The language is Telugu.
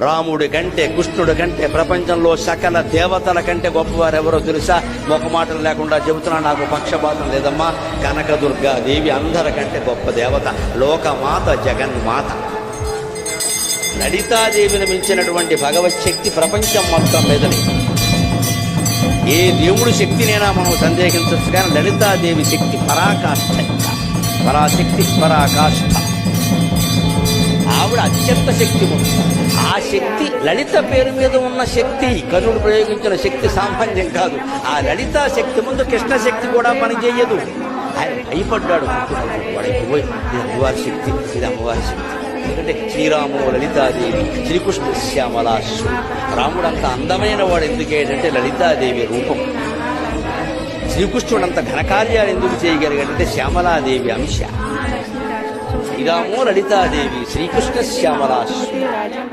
రాముడి కంటే కృష్ణుడి కంటే ప్రపంచంలో సకల దేవతల కంటే గొప్పవారు ఎవరో తెలుసా? ఒక మాటలు లేకుండా చెబుతున్నా నాకు పక్షపాతం లేదమ్మా. కనకదుర్గా దేవి అందరికంటే గొప్ప దేవత లోకమాత జగన్మాత. లలితాదేవిని మించినటువంటి భగవత్ శక్తి ప్రపంచం మొత్తం మీద లేదు. ఏ దేవుడి శక్తినైనా మనం సందేహించవచ్చు కానీ లలితాదేవి శక్తి పరాకాష్ఠ పరాశక్తి పరాకాష్ఠ ఆవిడ అత్యంత శక్తి ఆ శక్తి లలిత పేరు మీద ఉన్న శక్తి కర్ణుడు ప్రయోగించిన శక్తి సామాన్యం కాదు. ఆ లలిత శక్తి ముందు కృష్ణ శక్తి కూడా పనిచేయదు. ఆయన భయపడ్డాడు. వాడికి పోయి ఇది అమ్మవారి శక్తి ఇది అమ్మవారి శక్తి. ఎందుకంటే శ్రీరాము లలితాదేవి శ్రీకృష్ణ శ్యామలాశ్వ రాముడు అంత అందమైన వాడు ఎందుకేటంటే లలితాదేవి రూపం. శ్రీకృష్ణుడు అంత ఘనకార్యాలు ఎందుకు చేయగలిగాడంటే శ్యామలాదేవి అంశ. ఇదామో లలితాదేవి శ్రీకృష్ణ శ్యామలాశ్వ